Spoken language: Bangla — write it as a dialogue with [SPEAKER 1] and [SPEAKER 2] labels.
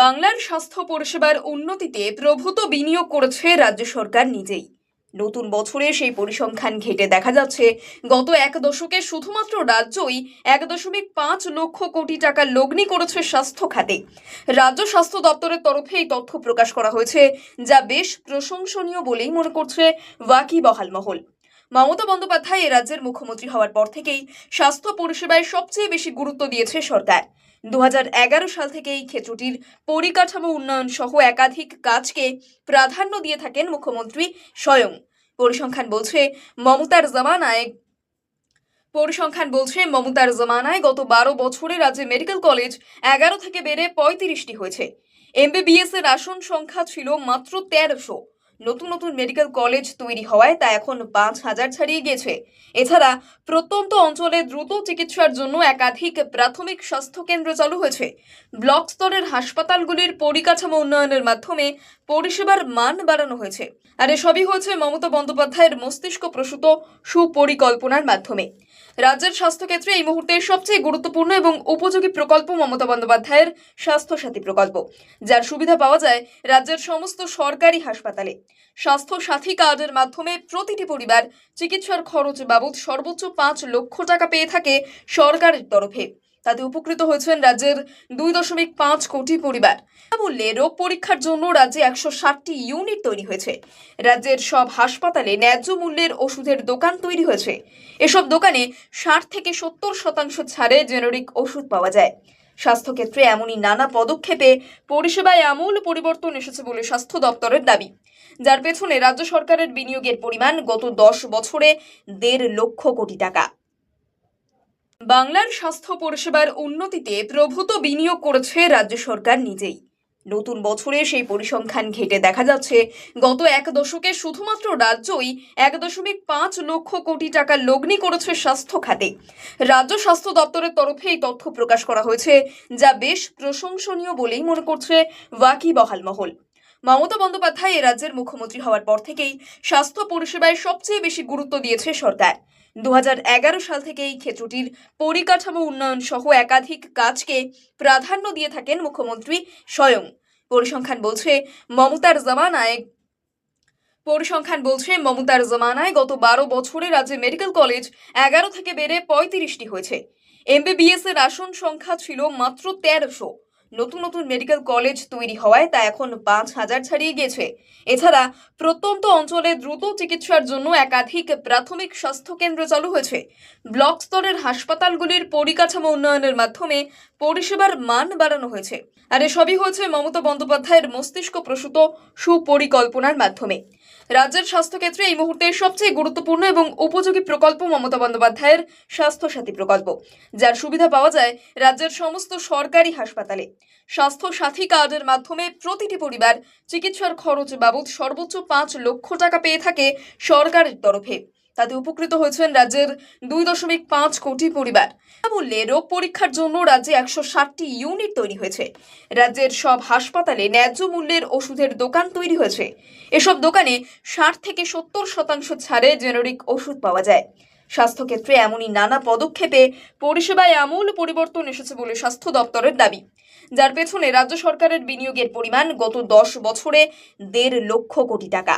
[SPEAKER 1] বাংলার স্বাস্থ্য পরিষেবার উন্নতিতে প্রভূত বিনিয়োগ করেছে রাজ্য সরকার নিজেই। নতুন বছরে সেই পরিসংখ্যান ঘেটে দেখা যাচ্ছে, গত এক দশকে শুধুমাত্র রাজ্যই এক দশমিক পাঁচ লক্ষ কোটি টাকা লগ্নি করেছে স্বাস্থ্য খাতে। রাজ্য স্বাস্থ্য দপ্তরের তরফে এই তথ্য প্রকাশ করা হয়েছে, যা বেশ প্রশংসনীয় বলেই মনে করছে ওয়াকিবহাল মহল মমতা বন্দ্যোপাধ্যায় এ রাজ্যের মুখ্যমন্ত্রী হওয়ার পর থেকেই স্বাস্থ্য পরিষেবায় সবচেয়ে বেশি গুরুত্ব দিয়েছে সরকার। দু হাজার এগারো সাল থেকে এই ক্ষেত্রটির পরিকাঠামো উন্নয়ন সহ একাধিক কাজকে প্রাধান্য দিয়ে থাকেন মুখ্যমন্ত্রী স্বয়ং। পরিসংখ্যান বলছে, মমতার জামানায় পরিসংখ্যান বলছে, মমতার জামানায় গত বারো বছরে রাজ্যে মেডিকেল কলেজ এগারো থেকে বেড়ে পঁয়ত্রিশটি হয়েছে। এমবিবিএস এর আসন সংখ্যা ছিল মাত্র তেরোশো। নতুন নতুন মেডিকেল কলেজ তৈরি হওয়ায় তা এখন পাঁচ হাজার ছাড়িয়ে গিয়েছে এছাড়া প্রত্যন্ত অঞ্চলে দ্রুত চিকিৎসার জন্য একাধিক প্রাথমিক স্বাস্থ্য কেন্দ্র চালু হয়েছে। ব্লক স্তরের হাসপাতালগুলির পরিকাঠামো উন্নয়নের মাধ্যমে পরিষেবার মান বাড়ানো হয়েছে। আর এসবই হয়েছে মমতা বন্দ্যোপাধ্যায়ের মস্তিষ্ক প্রসূত সুপরিকল্পনার মাধ্যমে। রাজ্যের স্বাস্থ্যক্ষেত্রে এই মুহূর্তে সবচেয়ে গুরুত্বপূর্ণ এবং উপযোগী প্রকল্প মমতা বন্দ্যোপাধ্যায়ের স্বাস্থ্যসাথী প্রকল্প, যার সুবিধা পাওয়া যায় রাজ্যের সমস্ত সরকারি হাসপাতালে। স্বাস্থ্যসাথী কার্ডের মাধ্যমে প্রতিটি পরিবার চিকিৎসার খরচ বাবদ সর্বোচ্চ পাঁচ লক্ষ টাকা পেয়ে থাকে সরকারের তরফে। তাতে উপকৃত হয়েছেন রাজ্যের দুই দশমিক পাঁচ কোটি পরিবার। বললে রোগ পরীক্ষার জন্য রাজ্যে একশো ষাটটি ইউনিট তৈরি হয়েছে। রাজ্যের সব হাসপাতালে ন্যায্য মূল্যের ওষুধের দোকান তৈরি হয়েছে। এসব দোকানে ষাট থেকে সত্তর শতাংশ ছাড়ে জেনেরিক ওষুধ পাওয়া যায়। স্বাস্থ্যক্ষেত্রে এমনই নানা পদক্ষেপে পরিষেবায় আমূল পরিবর্তন এসেছে বলে স্বাস্থ্য দপ্তরের দাবি। যার পেছনে রাজ্য সরকারের বিনিয়োগের পরিমাণ গত দশ বছরে দেড় লক্ষ কোটি টাকা। বাংলার স্বাস্থ্য পরিষেবার উন্নতিতে প্রভূত বিনিয়োগ করেছে রাজ্য সরকার নিজেই। নতুন বছরে সেই পরিসংখ্যান ঘেটে দেখা যাচ্ছে, গত এক দশকে শুধুমাত্র রাজ্যই এক দশমিক পাঁচ লক্ষ কোটি টাকা লগ্নি করেছে স্বাস্থ্য খাতে। রাজ্য স্বাস্থ্য দপ্তরের তরফে এই তথ্য প্রকাশ করা হয়েছে, যা বেশ প্রশংসনীয় বলেই মনে করছে ওয়াকিবহাল মহল। মমতা বন্দ্যোপাধ্যায় এ রাজ্যের মুখ্যমন্ত্রী হওয়ার পর থেকেই স্বাস্থ্য পরিষেবায় সবচেয়ে বেশি গুরুত্ব দিয়েছে সরকার। দু হাজার এগারো সাল থেকে এই ক্ষেত্রটির পরিকাঠামো উন্নয়ন সহ একাধিক কাজকে প্রাধান্য দিয়ে থাকেন মুখ্যমন্ত্রী স্বয়ং। পরিসংখ্যান বলছে, মমতার জামানায় পরিসংখ্যান বলছে, মমতার জামানায় গত বারো বছরে রাজ্যে মেডিকেল কলেজ এগারো থেকে বেড়ে পঁয়ত্রিশটি হয়েছে। এমবিবিএস এর আসন সংখ্যা ছিল মাত্র তেরোশো। নতুন নতুন মেডিকেল কলেজ তৈরি হওয়ায় তা এখন পাঁচ হাজার ছাড়িয়ে গিয়েছে এছাড়া প্রত্যন্ত অঞ্চলে দ্রুত চিকিৎসার জন্য একাধিক প্রাথমিক স্বাস্থ্য কেন্দ্র চালু হয়েছে। ব্লক স্তরের হাসপাতালগুলির পরিকাঠামো উন্নয়নের মাধ্যমে পরিষেবার মান বাড়ানো হয়েছে। আর এসবই হয়েছে মমতা বন্দ্যোপাধ্যায়ের মস্তিষ্ক প্রসূত সুপরিকল্পনার মাধ্যমে। রাজ্যের স্বাস্থ্যক্ষেত্রে এই মুহূর্তে সবচেয়ে গুরুত্বপূর্ণ এবং উপযোগী প্রকল্প মমতা বন্দ্যোপাধ্যায়ের স্বাস্থ্যসাথী প্রকল্প, যার সুবিধা পাওয়া যায় রাজ্যের সমস্ত সরকারি হাসপাতালে। স্বাস্থ্যসাথী কার্ডের মাধ্যমে প্রতিটি পরিবার চিকিৎসার খরচ বাবদ সর্বোচ্চ পাঁচ লক্ষ টাকা পেয়ে থাকে সরকারের তরফে। তাতে উপকৃত হয়েছেন রাজ্যের দুই দশমিক পাঁচ কোটি পরিবার। বললে রোগ পরীক্ষার জন্য রাজ্যে একশো ষাটটি ইউনিট তৈরি হয়েছে। রাজ্যের সব হাসপাতালে ন্যায্য মূল্যের ওষুধের দোকান তৈরি হয়েছে। এসব দোকানে ষাট থেকে সত্তর শতাংশ ছাড়ে জেনেরিক ওষুধ পাওয়া যায়। স্বাস্থ্যক্ষেত্রে এমনই নানা পদক্ষেপে পরিষেবায় আমূল পরিবর্তন এসেছে বলে স্বাস্থ্য দপ্তরের দাবি। যার পেছনে রাজ্য সরকারের বিনিয়োগের পরিমাণ গত দশ বছরে দেড় লক্ষ কোটি টাকা।